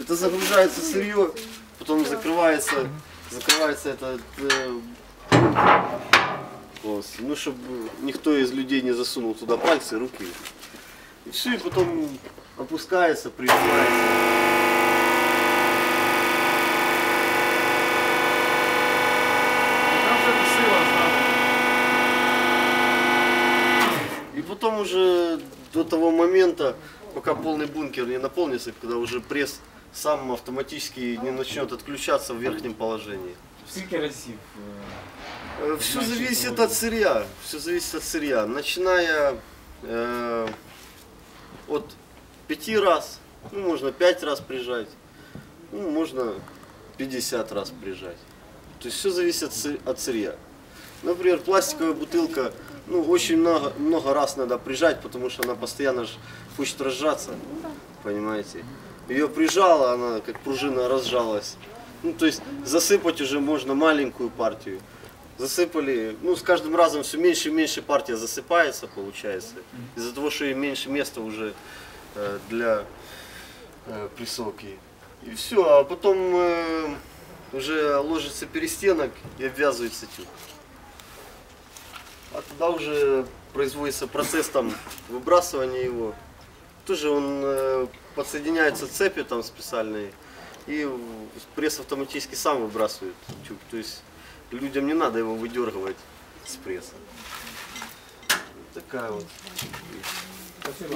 Это загружается сырье, потом закрывается, закрывается этот э, вот, ну чтобы никто из людей не засунул туда пальцы, руки. И все, и потом опускается, прижимается. И потом уже до того момента, пока полный бункер не наполнится, когда уже пресс сам автоматически не начнет отключаться в верхнем положении. Скільки разів? е, Все Значит, зависит от сырья. Все зависит от сырья. Начиная э, от пяти раз, ну, можно пять раз прижать, ну, можно 50 раз прижать. То есть все зависит от, сы- от сырья. Например, пластиковая бутылка, ну, очень много, много раз надо прижать, потому что она постоянно ж хочет разжаться, понимаете. Ее прижала, она как пружина разжалась. Ну, то есть засыпать уже можно маленькую партию. Засыпали, ну, с каждым разом все меньше и меньше партия засыпается, получается. Из-за того, что и меньше места уже э, для э, прессовки. И все, а потом э, уже ложится перестенок и обвязывается тюк. А тогда уже производится процесс там выбрасывания его. Тоже он э, подсоединяется цепи там специальные и пресс автоматически сам выбрасывает тюк. То есть людям не надо его выдергивать с пресса. Такая вот. Спасибо.